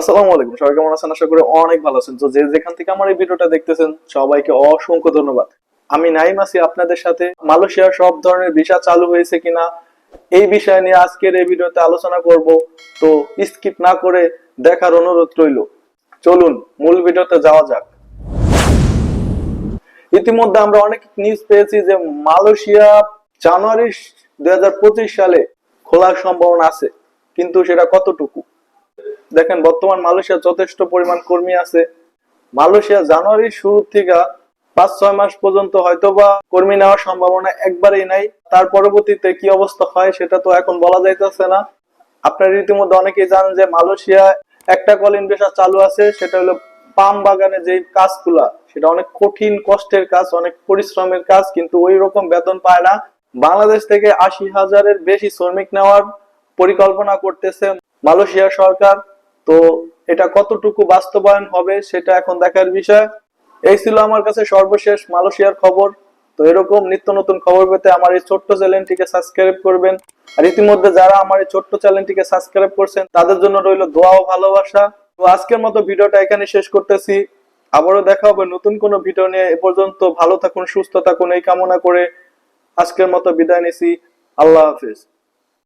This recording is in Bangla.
আসসালামু আলাইকুম। সবাই কেমন আছেন? আশা করি অনেক ভালো আছেন। তো যে যেখান থেকে আমার এই ভিডিওটা দেখতেছেন, সবাইকে অসংখ্য ধন্যবাদ। আমি নাইম আছি আপনাদের সাথে। মালয়েশিয়ার সব ধরনের ভিসা চালু হয়েছে কিনা, এই বিষয় নিয়ে আজকের এই ভিডিওতে আলোচনা করব। তো স্কিপ না করে দেখার অনুরোধ রইল। চলুন, মূল ভিডিওতে যাওয়া যাক। ইতিমধ্যে আমরা অনেক নিউজ পেয়েছি যে মালয়েশিয়া জানুয়ারি দু হাজার পঁচিশ সালে খোলার সম্ভাবনা আছে। কিন্তু সেটা কতটুকু? দেখেন, বর্তমান মালয়েশিয়া যথেষ্ট পরিমাণ কর্মী আছে। মালয়েশিয়া জানুয়ারির শুরু থেকে পাঁচ, ছয় মাস পর্যন্ত হয়তোবা কর্মী নেওয়ার সম্ভাবনা একবারেই নাই। তার পরবর্তীতে কি অবস্থা হয় সেটা তো এখন বলা যাইতেছে না। আপনার ইতিমধ্যে অনেকেই জানেন যে মালয়েশিয়া একটা কলিন পেশা চালু আছে, সেটা হলো পাম বাগানে যে কাজগুলা, সেটা অনেক কঠিন কষ্টের কাজ, অনেক পরিশ্রমের কাজ, কিন্তু ওই রকম বেতন পায় না। বাংলাদেশ থেকে আশি হাজারের বেশি শ্রমিক নেওয়ার পরিকল্পনা করতেছে মালয়েশিয়া সরকার। তো এটা কতটুকু বাস্তবায়ন হবে সেটা এখন দেখার বিষয়। এই ছিল আমার কাছে সর্বশেষ মালয়েশিয়ার খবর। তো এরকম নিত্য নতুন খবর পেতে আমার এই ছোট্ট চ্যানেলটিকে সাবস্ক্রাইব করবেন। আর ইতিমধ্যে যারা আমার এই ছোট্ট চ্যানেলটিকে সাবস্ক্রাইব করছেন, তাদের জন্য রইল দোয়া ও ভালোবাসা। তো আজকের মতো ভিডিওটা এখানে শেষ করতেছি। আবারও দেখা হবে নতুন কোনো ভিডিও নিয়ে। এ পর্যন্ত ভালো থাকুন, সুস্থ থাকুন, এই কামনা করে আজকের মতো বিদায় নিছি। আল্লাহ হাফিজ।